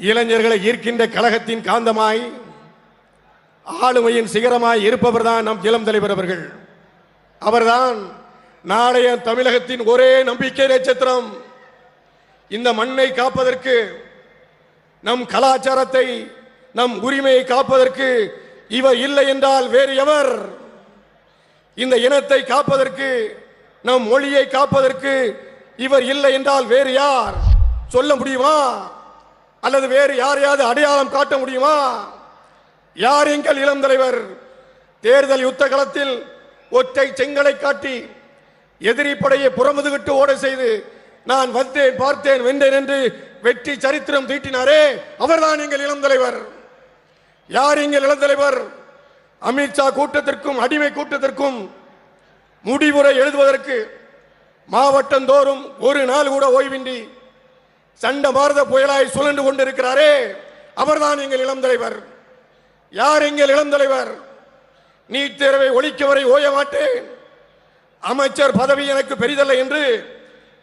இளைஞர்களை ஈர்க்கின்ற கழகத்தின் காந்தமாய் ஆளுமையின் சிகரமாய் இருப்பவர்தான் நம் இளம் தலைவர் அவர்கள். அவர்தான் நாளைய தமிழகத்தின் ஒரே நம்பிக்கை நட்சத்திரம். இந்த மண்ணை காப்பதற்கு நம் கலாச்சாரத்தை நம் உரிமையை காப்பதற்கு இவர் இல்லை என்றால் வேறு எவர்? இந்த இனத்தை காப்பதற்கு நம் மொழியை காப்பதற்கு இவர் இல்லை என்றால் வேறு யார்? சொல்ல முடியுமா? அல்லது வேறு யாரையாவது அடையாளம் காட்ட முடியுமா? யார் எங்கள் இளம் தலைவர்? தேர்தல் யுத்த களத்தில் ஒற்றை செங்கலை காட்டி எதிரி படையை புறமுதுகிட்டு ஓட செய்து நான் வந்தேன் பார்த்தேன் வென்றேன் என்று வெற்றி சரித்திரம் தீட்டினாரே அவர்தான் எங்கள் இளம் தலைவர். யார் எங்கள் இளம் தலைவர்? அமித்ஷா கூட்டத்திற்கும் அடிமை கூட்டத்திற்கும் முடிவுரை எழுதுவதற்கு மாவட்டந்தோறும் ஒரு நாள் கூட ஓய்வின்றி சண்ட பாரத புயலாய் சுழண்டு கொண்டிருக்கிறாரே அவர்தான் எங்கள் இளம் தலைவர். யார் எங்கள் இளம் தலைவர்? நீட் தேர்வை ஒழிக்க வரை ஓய மாட்டேன். அமைச்சர் பதவி எனக்கு பெரிதல்ல என்று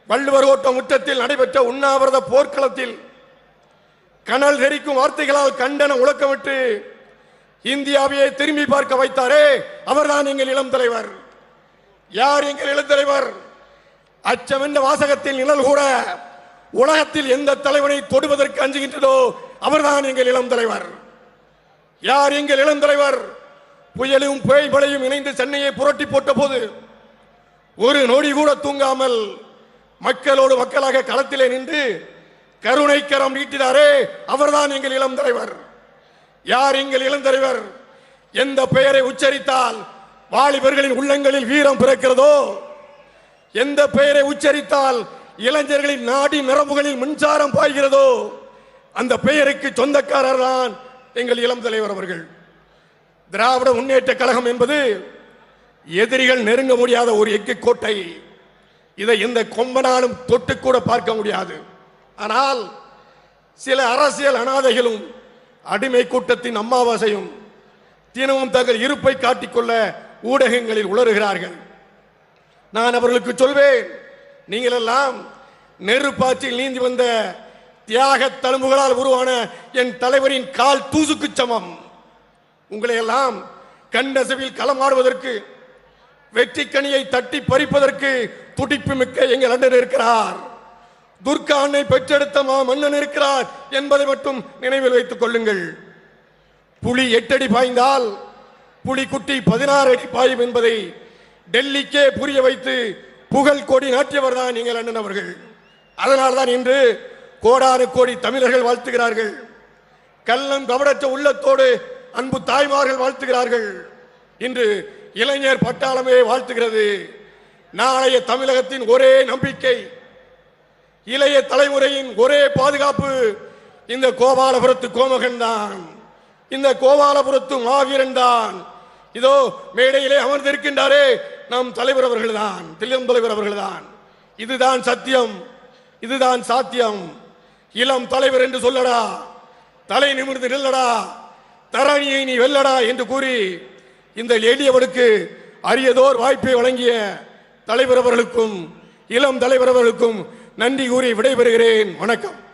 வள்ளுவர் ஓட்ட முற்றத்தில் நடைபெற்ற உண்ணாவிரத போர்க்களத்தில் கனல் தெரிக்கும் வார்த்தைகளால் கண்டன உழக்கமிட்டு இந்தியாவையே திரும்பி பார்க்க வைத்தாரே அவர்தான் எங்கள் இளம் தலைவர். யார் எங்கள் இளம் தலைவர்? அச்சம் என்ற வாசகத்தில் நிழல் கூட உலகத்தில் எந்த தலைவனை தொடுவதற்கு அஞ்சுகின்றதோ அவர்தான் எங்கள் இளம் தலைவர். யார் எங்கள் இளம் தலைவர்? புயலும் புயல்களையும் இணைந்து சென்னையை புரட்டி போட்ட போது ஒரு நொடி கூட தூங்காமல் மக்களோடு மக்களாக களத்திலே நின்று கருணை கரம் நீட்டினாரே அவர்தான் எங்கள் இளம் தலைவர். யார் எங்கள் இளம் தலைவர்? எந்த பெயரை உச்சரித்தால் வாலிபர்களின் உள்ளங்களில் வீரம் பிறக்கிறதோ? எந்த பெயரை உச்சரித்தால் இளைஞர்களின் நாடி நரம்புகளில் மின்சாரம் பாய்கிறதோ அந்த பெயருக்கு சொந்தக்காரர் தான் எங்கள் இளம் தலைவர் அவர்கள். திராவிட முன்னேற்ற கழகம் என்பது எதிரிகள் நெருங்க முடியாத ஒரு எக்கு கோட்டை. இதை எந்த கொம்பனாலும் தொட்டு கூட பார்க்க முடியாது. ஆனால் சில அரசியல் அனாதைகளும் அடிமை கூட்டத்தின் அம்மாவாசையும் தினமும் தங்கள் இருப்பை காட்டிக்கொள்ள ஊடகங்களில் உளறுகிறார்கள். நான் அவர்களுக்கு சொல்வேன் நீங்கள் எல்லாம் நெருப்பாற்றில் நீந்தி வந்த தியாக தழும்புகளால் உருவான என் தலைவரின் கால் தூசுக்கு சமம். உங்களை எல்லாம் கண்டசவில் களமாடுவதற்கு வெற்றி கனியை தட்டி பறிப்பதற்கு துடிப்பு மிக்க எங்கள் அண்ணன் இருக்கிறார். துர்கா அன்னை பெற்றெடுத்த மா மன்னன் இருக்கிறார் என்பதை மட்டும் நினைவில் வைத்துக் கொள்ளுங்கள். புலி எட்டடி பாய்ந்தால் புலி குட்டி பதினாறு அடி பாயும் என்பதை டெல்லிக்கே புரிய வைத்து புகழ் கொடி நாட்டியவர் தான் எங்கள் அண்ணன் அவர்கள். அதனால்தான் இன்று கோடானு கோடி தமிழர்கள் வாழ்த்துகிறார்கள். கள்ளம் கவடற்ற உள்ளத்தோடு அன்பு தாய்மார்கள் வாழ்த்துகிறார்கள். இன்று இளைஞர் பட்டாளமே வாழ்த்துகிறது. நாளைய தமிழகத்தின் ஒரே நம்பிக்கை இளைய தலைமுறையின் ஒரே பாதுகாப்பு இந்த கோபாலபுரத்து கோமகன் தான். இந்த கோபாலபுரத்து மாவீரன் தான். இதோ மேடையிலே அமர்ந்திருக்கின்றாரே நம் தலைவர் அவர்கள்தான் தில்லம் தலைவர் அவர்கள்தான். இதுதான் சத்தியம் இதுதான் சாத்தியம். இளம் தலைவர் என்று சொல்லடா தலை நிமிர்ந்து நில்லடா தரணியை நீ வெல்லடா என்று கூறி இந்த எளியவனுக்கு அரியதோர் வாய்ப்பை வழங்கிய தலைவர் அவர்களுக்கும் இளம் தலைவர் அவர்களுக்கும் நன்றி கூறி விடைபெறுகிறேன். வணக்கம்.